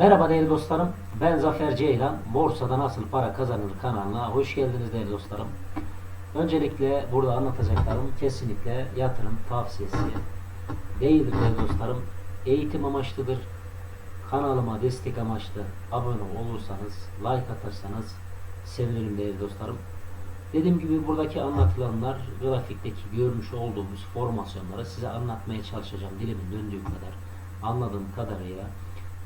Merhaba değerli dostlarım. Ben Zafer Ceylan. Borsada Nasıl Para Kazanılır kanalına hoş geldiniz değerli dostlarım. Öncelikle burada anlatacaklarım kesinlikle yatırım tavsiyesi değildir değerli dostlarım. Eğitim amaçlıdır. Kanalıma destek amaçlı abone olursanız, like atarsanız sevinirim değerli dostlarım. Dediğim gibi buradaki anlatılanlar grafikteki görmüş olduğumuz formasyonları size anlatmaya çalışacağım dilimin döndüğü kadar anladığım kadarıyla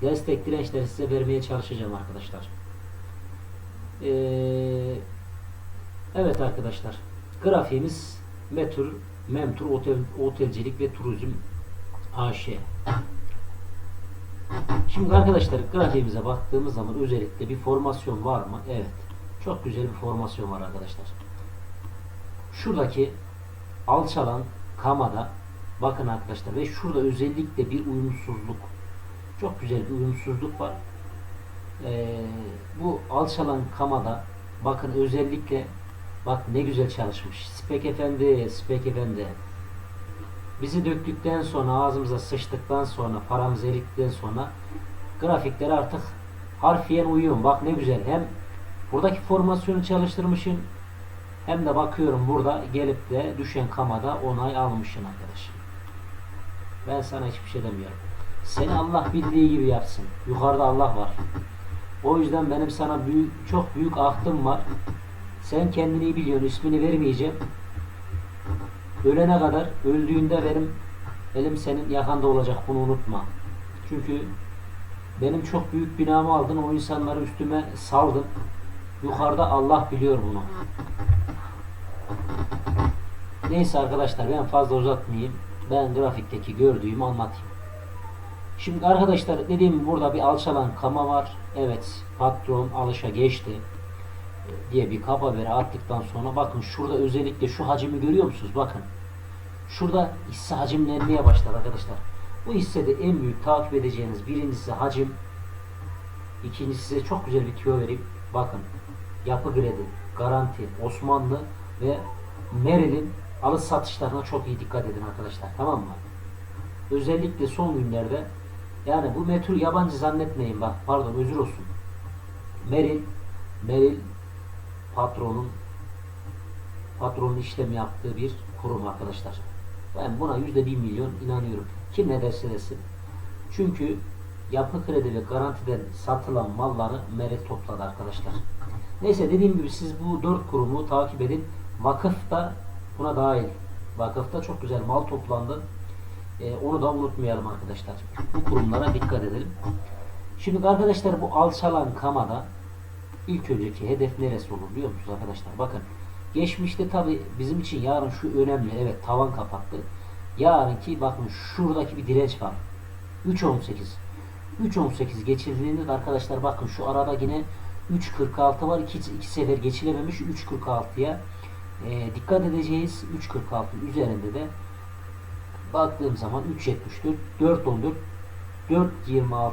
destek dirençleri size vermeye çalışacağım arkadaşlar. Ee, evet arkadaşlar grafiğimiz Metur Memtur Otel, Otelcilik ve Turizm AŞ. Şimdi arkadaşlar grafiğimize baktığımız zaman özellikle bir formasyon var mı? Evet. Çok güzel bir formasyon var arkadaşlar. Şuradaki alçalan kamada bakın arkadaşlar ve şurada özellikle bir uyumsuzluk çok güzel bir uyumsuzluk var. Ee, bu alçalan kamada bakın özellikle bak ne güzel çalışmış. Spek efendi, spek efendi. Bizi döktükten sonra ağzımıza sıçtıktan sonra paramızı erittikten sonra grafikler artık harfiyen uyuyor. Bak ne güzel. Hem buradaki formasyonu çalıştırmışım hem de bakıyorum burada gelip de düşen kamada onay almışsın arkadaşım. Ben sana hiçbir şey demiyorum. Seni Allah bildiği gibi yapsın. Yukarıda Allah var. O yüzden benim sana büyük, çok büyük ahtım var. Sen kendini biliyorsun. ismini vermeyeceğim. Ölene kadar, öldüğünde benim elim senin yakanda olacak. Bunu unutma. Çünkü benim çok büyük binamı aldın. O insanları üstüme saldın. Yukarıda Allah biliyor bunu. Neyse arkadaşlar ben fazla uzatmayayım. Ben grafikteki gördüğümü anlatayım. Şimdi arkadaşlar dediğim burada bir alçalan kama var. Evet patron alışa geçti diye bir kaba haberi attıktan sonra bakın şurada özellikle şu hacimi görüyor musunuz? Bakın. Şurada hisse hacimlenmeye başladı arkadaşlar. Bu hissede en büyük takip edeceğiniz birincisi hacim. İkincisi size çok güzel bir tüyo vereyim. Bakın. Yapı kredi, garanti, Osmanlı ve Meral'in alış satışlarına çok iyi dikkat edin arkadaşlar. Tamam mı? Özellikle son günlerde yani bu metrol yabancı zannetmeyin bak pardon özür olsun. Meril Meril patronun patronun işlem yaptığı bir kurum arkadaşlar. Ben buna yüzde bir milyon inanıyorum. Kim ne derse desin. Çünkü yapı kredi ve garantiden satılan malları Meril topladı arkadaşlar. Neyse dediğim gibi siz bu dört kurumu takip edin. Vakıf da buna dahil. Vakıfta çok güzel mal toplandı. Ee, onu da unutmayalım arkadaşlar. Bu kurumlara dikkat edelim. Şimdi arkadaşlar bu alçalan kamada ilk önceki hedef neresi olur biliyor musunuz arkadaşlar? Bakın geçmişte tabi bizim için yarın şu önemli. Evet tavan kapattı. Yarınki bakın şuradaki bir direnç var. 3.18 3.18 geçildiğinde de arkadaşlar bakın şu arada yine 3.46 var. İki, iki sefer geçilememiş 3.46'ya e, dikkat edeceğiz. 3.46 üzerinde de baktığım zaman 3.74 4.14 4.26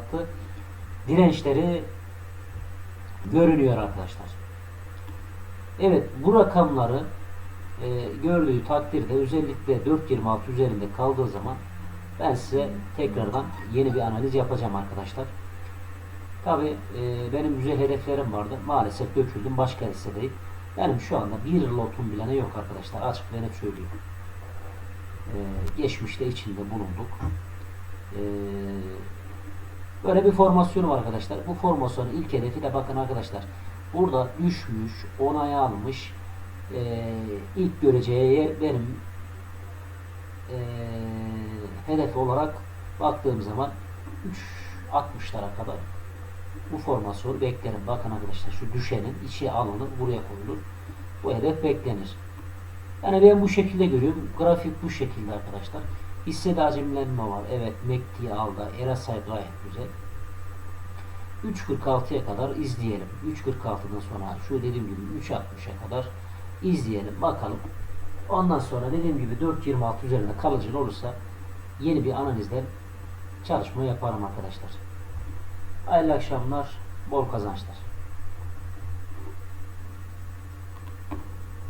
dirençleri görünüyor arkadaşlar. Evet bu rakamları e, gördüğü takdirde özellikle 4.26 üzerinde kaldığı zaman ben size tekrardan yeni bir analiz yapacağım arkadaşlar. Tabi e, benim güzel hedeflerim vardı. Maalesef döküldüm. Başka hissedeyim. Benim şu anda bir lotum bile yok arkadaşlar. Açık ve net söylüyorum. Ee, geçmişte içinde bulunduk. Ee, böyle bir formasyonu var arkadaşlar. Bu formasyonun ilk hedefi de bakın arkadaşlar. Burada düşmüş, onay almış. Ee, ilk göreceği yer benim hedef olarak baktığım zaman 3.60'lara kadar bu formasyonu beklerim. Bakın arkadaşlar şu düşenin içi alınır, buraya koyulur. Bu hedef beklenir. Yani ben bu şekilde görüyorum. Grafik bu şekilde arkadaşlar. Hissede hacimlenme var. Evet MACD aldı. RSI gayet güzel. 3.46'ya kadar izleyelim. 3.46'dan sonra şu dediğim gibi 3.60'a kadar izleyelim. Bakalım. Ondan sonra dediğim gibi 4.26 üzerinde kalıcı olursa yeni bir analizden çalışma yaparım arkadaşlar. Hayırlı akşamlar, bol kazançlar.